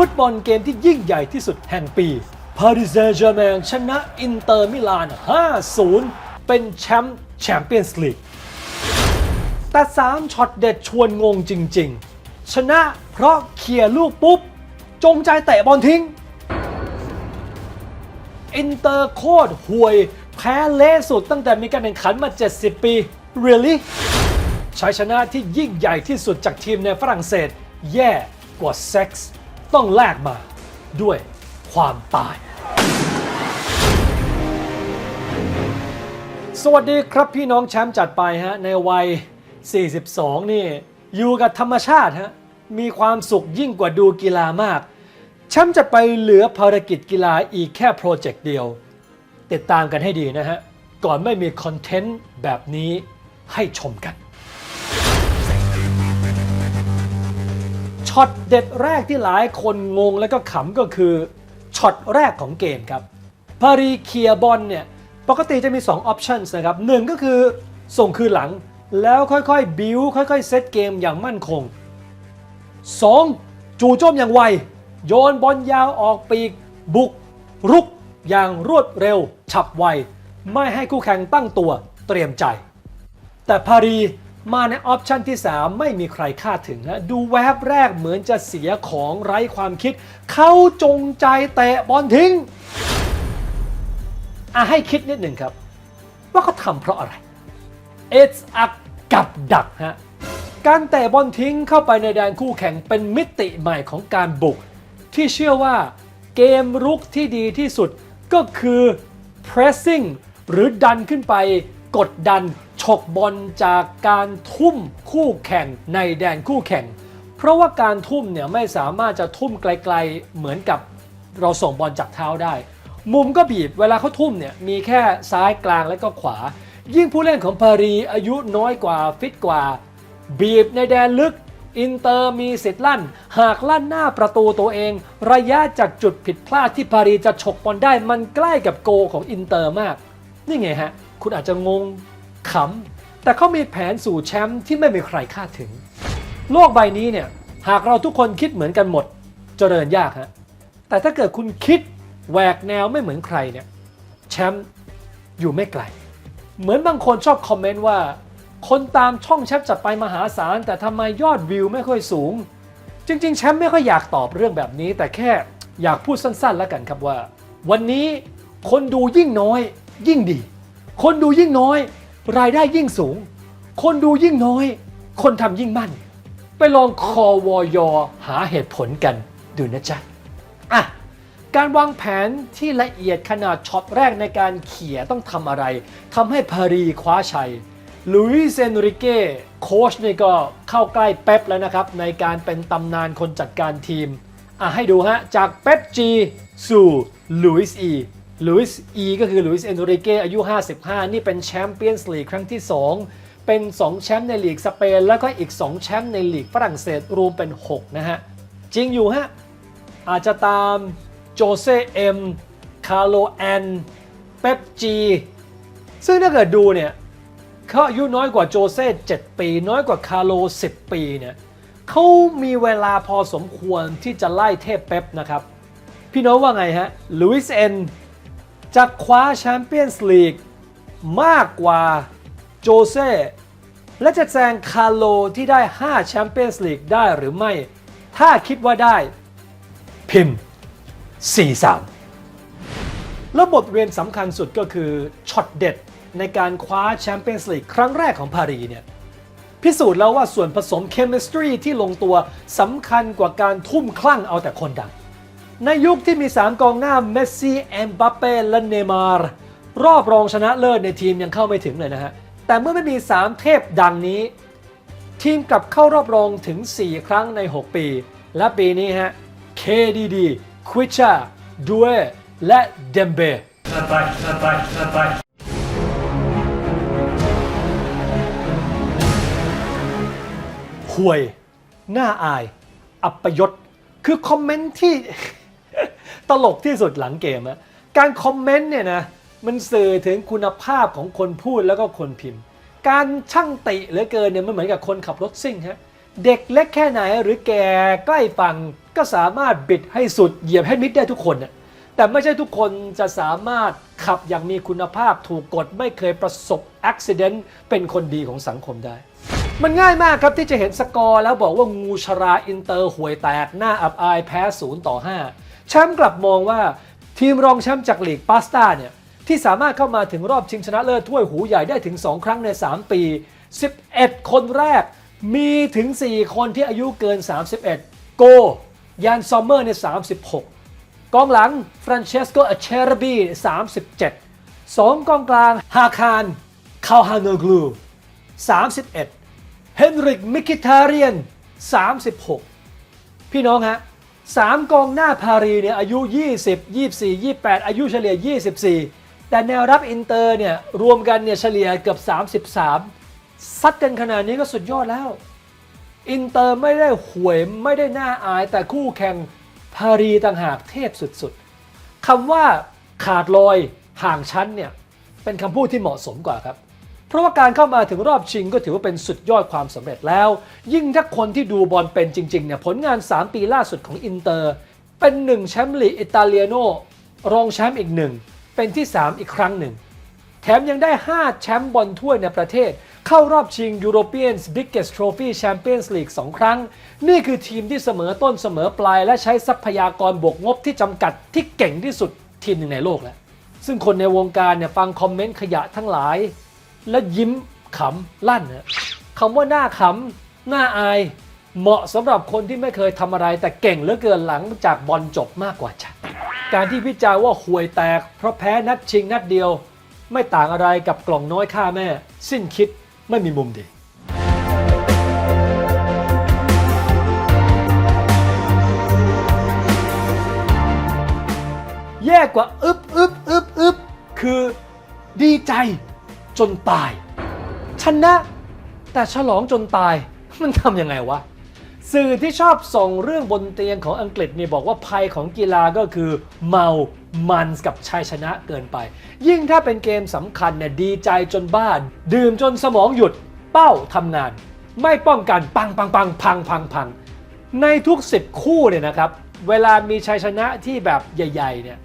ฟุตบอลเกมที่ยิ่งใหญ่ที่สุดแห่งปีปารีสแซงต์แชร์แมงชนะอินเตอร์มิลาน 5-0 เป็นแชมป์แชมเปี้ยนส์ลีก แต่ 3ช็อตเด็ดชวนงงจริง ๆ ชนะเพราะเคลียร์ลูกปุ๊บ จงใจเตะบอลทิ้ง อินเตอร์โคตรห่วย แพ้เละสุดตั้งแต่มีการแข่งขันมา 70 ปี really ชัยชนะที่ยิ่งใหญ่ที่สุดจากทีมในฝรั่งเศส แย่กว่าเซ็กส์ ต้องแลกมาด้วยความตาย สวัสดีครับพี่น้องแชมป์จัดไปฮะ ในวัย 42 นี่ อยู่กับธรรมชาติฮะ มีความสุขยิ่งกว่าดูกีฬามาก แชมป์จัดไปเหลือภารกิจกีฬาอีกแค่โปรเจกต์เดียว ติดตามกันให้ดีนะฮะ ก่อนไม่มีคอนเทนต์แบบนี้ให้ชมกัน ช็อตเด็ดแรกที่หลายคนงงและก็ขำก็คือช็อตแรกของเกมครับพารีเคียบอลเนี่ยปกติจะมี 2 ออปชันนะครับหนึ่งก็คือส่งคืนหลัง แล้วค่อยๆ บิวค่อยๆ เซตเกมอย่างมั่นคง 2. จู่โจมอย่างไว โยนบอลยาวออกปีก บุก รุก อย่างรวดเร็ว ฉับไว ไม่ให้คู่แข่งตั้งตัวเตรียมใจ แต่พารี มาในออปชันที่ 3 ไม่มีใครคาดถึงนะดูแวบแรกเหมือนจะเสียของไร้ความคิด เขาจงใจเตะบอลทิ้งอะให้คิดนิดหนึ่งครับ ว่าเขาทำเพราะอะไร It's a กับดักฮะการเตะบอลทิ้งเข้าไปในแดนคู่แข่งเป็นมิติใหม่ของการบุก ที่เชื่อว่าเกมรุกที่ดีที่สุดก็คือ pressing หรือดันขึ้นไปกดดัน กบอลจากการทุ่มคู่แข่งในแดนคู่แข่ง เพราะว่าการทุ่มเนี่ยไม่สามารถจะทุ่มไกลๆเหมือนกับเราส่งบอลจากเท้าได้ มุมก็บีบเวลาเขาทุ่มเนี่ยมีแค่ซ้ายกลางและก็ขวา ยิ่งผู้เล่นของปารีอายุน้อยกว่าฟิตกว่า บีบในแดนลึกอินเตอร์มีสิทธิ์ลั่น หากลั่นหน้าประตูตัวเอง ระยะจากจุดผิดพลาดที่ปารีจะฉกบอลได้มันใกล้กับโกของอินเตอร์มาก นี่ไงฮะ คุณอาจจะงง ขำ แต่เขามีแผนสู่แชมป์ที่ไม่มีใครคาดถึง โลกใบนี้เนี่ย หากเราทุกคนคิดเหมือนกันหมดเจริญยากฮะ แต่ถ้าเกิดคุณคิดแหวกแนวไม่เหมือนใครเนี่ยแชมป์อยู่ไม่ไกล เหมือนบางคนชอบคอมเมนต์ว่า คนตามช่องแชมป์จัดไปมหาศาล แต่ทำไมยอดวิวไม่ค่อยสูง จริง ๆ แชมป์ไม่ค่อยอยากตอบเรื่องแบบนี้ แต่แค่อยากพูดสั้นๆ แล้วกันครับว่า วันนี้คนดูยิ่งน้อยยิ่งดี คนดูยิ่งน้อย รายได้ยิ่งสูง คนดูยิ่งน้อย คนทำยิ่งมั่น ไปลองคอวอยหาเหตุผลกันดูนะจ๊ะอะการวางแผนที่ละเอียดขนาดช็อตแรกในการเขี่ยต้องทำอะไรทำให้ปารีคว้าชัยลุยเอนริเก้โค้ชนี่ก็เข้าใกล้เป๊ปแล้วนะครับ ในการเป็นตำนานคนจัดการทีม อะให้ดูฮะ จากเป๊ปจีสู่ลุยส์อี ลุยส์อีก็คือลุยส์เอนริเกอายุ 55 นี่เป็นแชมเปี้ยนส์ลีกครั้งที่ 2 เป็น 2 แชมป์ในลีกสเปน แล้วก็อีก 2 แชมป์ในลีกฝรั่งเศสรวมเป็น 6 นะฮะ จริงอยู่ฮะ อาจจะตามโจเซเอ็มคาร์โลแอนเป๊ปจีซึ่งถ้าเกิดดูเนี่ยเขาอายุน้อยกว่าโจเซ่7ปี น้อยกว่าคาร์โล 10 ปีเนี่ยเขามีเวลาพอสมควรที่จะไล่เทพเป๊ปนะครับ พี่น้องว่าไงฮะลุยส์เอ็น จะคว้าแชมเปี้ยนส์ลีกมากกว่าโจเซ่และจะแซงคาร์โลที่ได้ 5 แชมเปี้ยนส์ลีกได้หรือไม่ ถ้าคิดว่าได้ พิมพ์ 4-3 แล้วบทเรียนสำคัญสุดก็คือช็อตเด็ดในการคว้าแชมเปี้ยนส์ลีกครั้งแรกของปารีเนี่ย พิสูจน์แล้วว่าส่วนผสมเคมิสตรีที่ลงตัวสำคัญกว่าการทุ่มคลั่งเอาแต่คนดัง ในยุคที่มี 3 กองหน้าเมสซี่เอมบัปเป้และเนย์มาร์รอบรองชนะเลิศในทีมยังเข้าไม่ถึงเลยนะฮะ แต่เมื่อไม่มี 3 เทพดังนี้ ทีมกลับเข้ารอบรองถึง 4 ครั้งใน 6 ปี และปีนี้ฮะ KDD ควิชาดูเอและเดมเบห่วย หน่าอาย อัปยศ คือคอมเมนต์ที่ ตลกที่สุดหลังเกมอะการคอมเมนต์เนี่ยนะมันสื่อถึงคุณภาพของคนพูดแล้วก็คนพิมพ์ การช่างติเหลือเกินเนี่ยมันเหมือนกับคนขับรถซิ่งฮะเด็กเล็กแค่ไหนหรือแก่ใกล้ฝั่งก็สามารถบิดให้สุดเหยียบให้มิดได้ทุกคนน่ะแต่ไม่ใช่ทุกคนจะสามารถขับอย่างมีคุณภาพถูกกฎไม่เคยประสบอุบิเหตุเป็นคนดีของสังคมได้ มันง่ายมากครับที่จะเห็นสกอร์แล้วบอกว่างูชราอินเตอร์ห่วยแตกหน้าอับอายแพ้ 0 ต่อ 5 แชมป์กลับมองว่าทีมรองแชมป์จากลีกปาสตาเนี่ยที่สามารถเข้ามาถึงรอบชิงชนะเลิศถ้วยหูใหญ่ได้ถึง 2 ครั้งใน 3 ปี 11 คนแรก มีถึง 4 คนที่อายุเกิน 31 โก ยานซอมเมอร์ใน 36 กองหลังฟรานเชสโกอเชรบี37 2 กองกลางฮาคารคาฮานกลู 31 เฮนริกมิคิทาเรียน 36 พี่น้องฮะ สามกองหน้าพารีเนี่ยอายุ 20 24 28 อายุเฉลี่ย 24 แต่แนวรับอินเตอร์เนี่ยรวมกันเนี่ยเฉลี่ยเกือบ 33 ซัดกันขนาดนี้ก็สุดยอดแล้ว อินเตอร์ไม่ได้หวยไม่ได้น่าอายแต่คู่แข่งพารีต่างหากเทพสุดๆคำว่าขาดลอยห่างชั้นเนี่ยเป็นคำพูดที่เหมาะสมกว่าครับ เพราะว่าการเข้ามาถึงรอบชิงก็ถือว่าเป็นสุดยอดความสำเร็จแล้ว ยิ่งถ้าคนที่ดูบอลเป็นจริงๆเนี่ยผลงาน 3 ปีล่าสุดของอินเตอร์ เป็นหนึ่งแชมป์ลีกอิตาเลียโนรองแชมป์อีกหนึ่งเป็นที่ 3 อีกครั้งหนึ่ง แถมยังได้ 5 แชมป์บอลถ้วยในประเทศ เข้ารอบชิง European Biggest Trophy Champions League 2 ครั้ง นี่คือทีมที่เสมอต้นเสมอปลาย และใช้ทรัพยากรบวกงบที่จำกัดที่เก่งที่สุดทีมหนึ่งในโลกแล้วซึ่งคนในวงการเนี่ยฟังคอมเมนต์ขยะทั้งหลาย แล้วยิ้มขำลั่นนะคำว่าหน้าขำหน้าอายเหมาะสำหรับคนที่ไม่เคยทำอะไร แต่เก่งเหลือเกินหลังจากบอลจบมากกว่าจ้ะการที่พิจารว่าห่วยแตก เพราะแพ้นัดชิงนัดเดียว ไม่ต่างอะไรกับกล่องน้อยฆ่าแม่ สิ้นคิดไม่มีมุมดีแย่กว่าอึบอึบอึบอึบคือดีใจ จนตาย ชนะ แต่ฉลองจนตายมันทำยังไงวะ สื่อที่ชอบส่งเรื่องบนเตียงของอังกฤษเนี่ยบอกว่าภัยของกีฬาก็คือเมา มันกับชัยชนะเกินไป ยิ่งถ้าเป็นเกมสำคัญเนี่ยดีใจจนบ้าดื่มจนสมองหยุด เป้าทำงาน ไม่ป้องกันปังปังปังพังพังพังในทุก 10 คู่เนี่ยนะครับ เวลามีชัยชนะที่แบบใหญ่ ๆ เนี่ย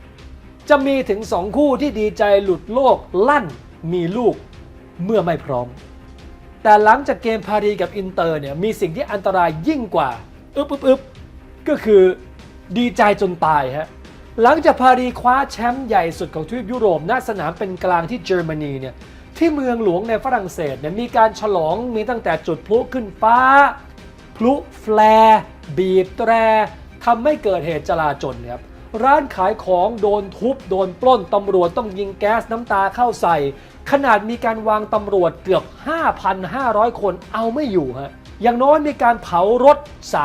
จะมีถึงสองคู่ที่ดีใจหลุดโลกลั่น มีลูกเมื่อไม่พร้อม แต่หลังจากเกมพารีกับอินเตอร์เนี่ยมีสิ่งที่อันตรายยิ่งกว่าอึบอึบอึบก็คือดีใจจนตายฮะหลังจากพารีคว้าแชมป์ใหญ่สุดของทวีปยุโรปณสนามเป็นกลางที่เยอรมนีเนี่ยที่เมืองหลวงในฝรั่งเศสเนี่ยมีการฉลองมีตั้งแต่จุดพลุขึ้นฟ้า พลุแฟร์บีบแตรทำให้เกิดเหตุจลาจลครับร้านขายของโดนทุบ โดนปล้นตำรวจต้องยิงแก๊สน้ำตาเข้าใส่ ขนาดมีการวางตำรวจเกือบ 5,500 คนเอาไม่อยู่ฮะอย่างน้อยมีการเผารถ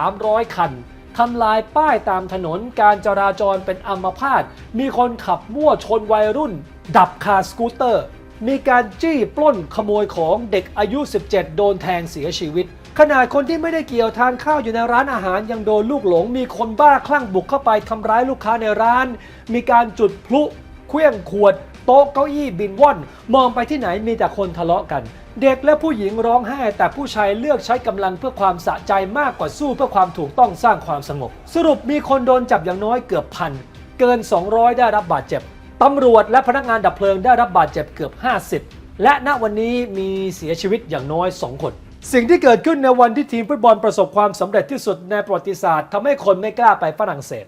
300 คันทำลายป้ายตามถนนการจราจรเป็นอัมพาตมีคนขับมั่วชนวัยรุ่น ดับคาสกูตเตอร์ มีการจี้ปล้นขโมยของเด็กอายุ 17 โดนแทงเสียชีวิต ขนาดคนที่ไม่ได้เกี่ยวทานข้าวอยู่ในร้านอาหารยังโดนลูกหลง มีคนบ้าคลั่งบุกเข้าไปทำร้ายลูกค้าในร้าน มีการจุดพลุเคลื่องขวด โต๊ะเก้าอี้บินว่อน มองไปที่ไหนมีแต่คนทะเลาะกัน เด็กและผู้หญิงร้องไห้ แต่ผู้ชายเลือกใช้กำลังเพื่อความสะใจมากกว่าสู้เพื่อความถูกต้องสร้างความสงบ สรุปมีคนโดนจับอย่างน้อยเกือบพันเกิน 200 ได้รับบาดเจ็บตำรวจและพนักงานดับเพลิงได้รับบาดเจ็บเกือบ 50 และณวันนี้มีเสียชีวิตอย่างน้อย 2 คนสิ่งที่เกิดขึ้นในวันที่ทีมฟุตบอลประสบความสำเร็จที่สุดในประวัติศาสตร์ทำให้คนไม่กล้าไปฝรั่งเศส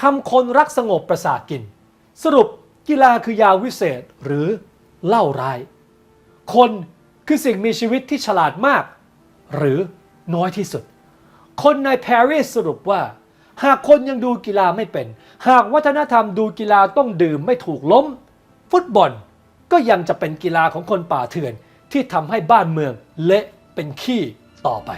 ทำคนรักสงบประสาทกิน สรุป กีฬาคือยาวิเศษหรือเล้าร้าย คนคือสิ่งมีชีวิตที่ฉลาดมาก หรือน้อยที่สุด คนในปารีสสรุปว่า หากคนยังดูกีฬาไม่เป็น หากวัฒนธรรมดูกีฬาต้องดื่มไม่ถูกล้ม ฟุตบอลก็ยังจะเป็นกีฬาของคนป่าเถื่อนที่ทำให้บ้านเมืองเละเป็นขี้ต่อไป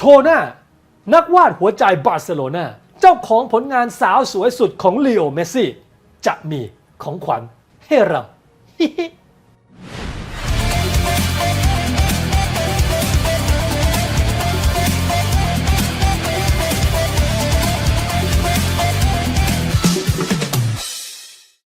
โชน่า นักวาดหัวใจบาร์เซโลนาเจ้าของผลงานสาวสวยสุดของลีโอเมสซี่ จะมีของขวัญให้เรา